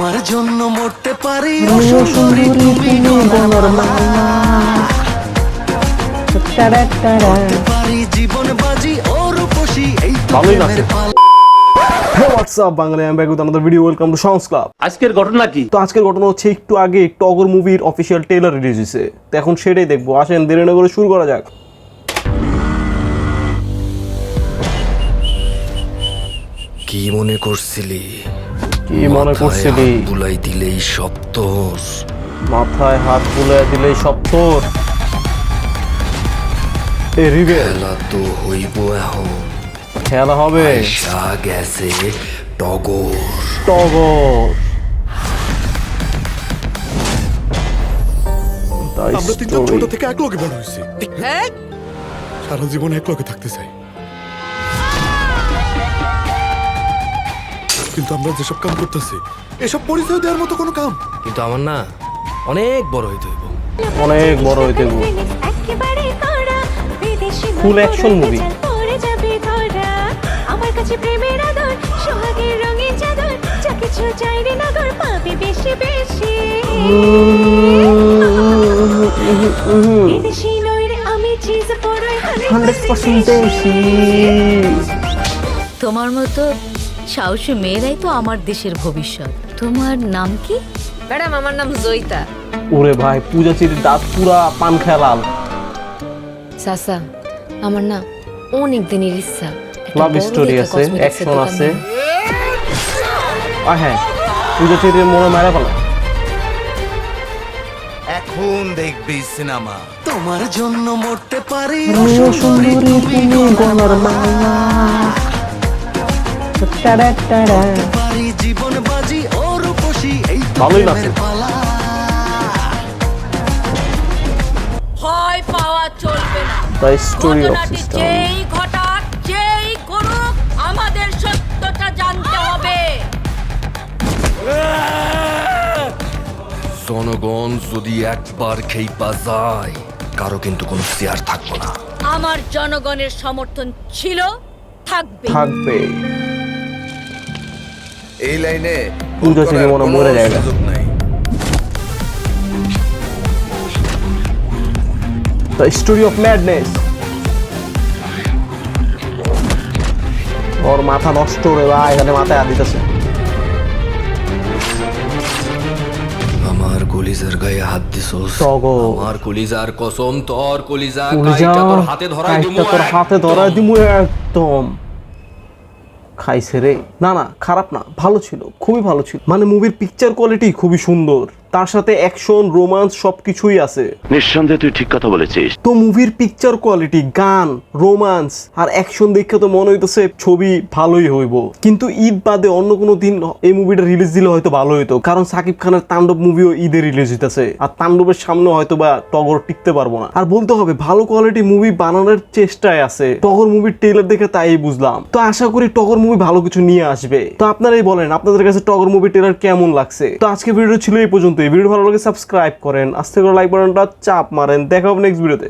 তোমার জন্য মরতে পারি তুমি পারি জীবন বাজি ও রূপসী এই ভালোই নাচে। হোয়াটসঅ্যাপ বাংলা আমি ভিডিও ওয়েলকাম টু সাউন্স ক্লাব আজকের ঘটনা কি? তো আজকের ঘটনা হচ্ছে একটু আগে টগর মুভির অফিসিয়াল ট্রেলার রিলিজ হয়েছে। তো এখন সেটাই দেখব। আসেন দেরি না করে শুরু করা যাক। কি মনে করছিলি? কি মনে করছিলি বুলাই দিলেই সব তোর। মাথায় হাত বুলে দিলে সব তোর। এ রিবে। খেলা তো হইব এখন। খেলা হবে। আয়সা গেছে টগর। টগর। তাই আমরা তিনজন ছোট থেকে এক লগে বড় হয়েছি। সারা জীবন এক লগে থাকতে চাই। কিন্তু আমরা যেসব কাম করতেছি এসব পরিচয় দেওয়ার মতো কোনো কাম। কিন্তু আমার না অনেক বড় হইতে হইব। অনেক বড় হইতে হইব। ফুল অ্যাকশন মুভি আমার কাছে প্রেমের আদর সোহাগের রঙিন চাদর যা কিছু চাইরে নগর পাবে বেশি বেশি। বিদেশি নইরে আমি চিজ পড়াই হান্ড্রেড পার্সেন্ট তোমার মতো সাহসী মেয়েরাই তো আমার দেশের ভবিষ্যৎ। তোমার নাম কি? ম্যাডাম আমার নাম জয়িতা। ওরে ভাই পূজা চিটির দাঁত পুরা পান খেলাল সাসা আমার না অনেক দিনের ইচ্ছা। একটা লাভ বড় স্টোরি দেখে আছে cosmetics এর অ্যাকশন দোকান আছে। দিই। আর হ্যাঁ পূজা চিটির মনে মেরা ফেলা। এখন দেখবি সিনেমা। তোমার জন্য মরতে পারি। অসুন্দরী তুমি গলার মালা। করতে পারি জীবন বাজি ও রূপসী এই ভালোই নাচে। ভয় পাওয়া চলবে না। দ্য স্টোরি অফ ঘটনাটি যেই ঘটাক যেই করুক আমাদের সত্যটা জানতে হবে। জনগণ যদি একবার খেইপা যায় কারও কিন্তু কোনো শেয়ার থাকব না। আমার জনগণের সমর্থন ছিল থাকবে। থাকবে। এই লাইনে পূজা চিটি মনে মরে যায়। নাই। অফ ম্যাডনেস ওর মাথা নষ্ট রে ভাই এখানে মাথায় হাত দিতেছে। আমার কলিজার গায়ে হাত দিছস। আমার কলিজার কসম তোর কলিজা কাইটা তোর হাতে ধরাই দিমু তোর হাতে ধরাই দিমু একদম। খাইছে রে। না না, খারাপ না, ভালো ছিল, খুবই ভালো ছিল। মানে মুভির পিকচার কোয়ালিটি খুবই সুন্দর। তার সাথে অ্যাকশন রোমান্স সবকিছুই আছে। নিঃসন্দেহে তুই ঠিক কথা বলেছিস। তো মুভির পিকচার কোয়ালিটি গান রোমান্স আর অ্যাকশন দেখে তো মনে হইতেছে ছবি ভালোই হইব। কিন্তু ঈদ বাদে অন্য কোনো দিন এই মুভিটা রিলিজ দিলে হয়তো ভালো হইতো। কারণ সাকিব খানের তাণ্ডব মুভিও ঈদে রিলিজ হইতেছে আর তাণ্ডবের সামনে হয়তো বা টগর টিকতে পারব না। আর বলতে হবে ভালো কোয়ালিটি মুভি বানানোর চেষ্টায় আছে। টগর মুভির ট্রেলার দেখে তাই বুঝলাম। তো আশা করি টগর মুভি ভালো কিছু নিয়ে আসবে। তো আপনারাই বলেন আপনাদের কাছে টগর মুভি ট্রেলার কেমন লাগছে? তো আজকে ভিডিও ছিল এই পর্যন্ত ভিডিও ভালো লাগে সাবস্ক্রাইব করেন। আস্তে করে লাইক বাটনটা চাপ মারেন। দেখা হবে নেক্সট ভিডিওতে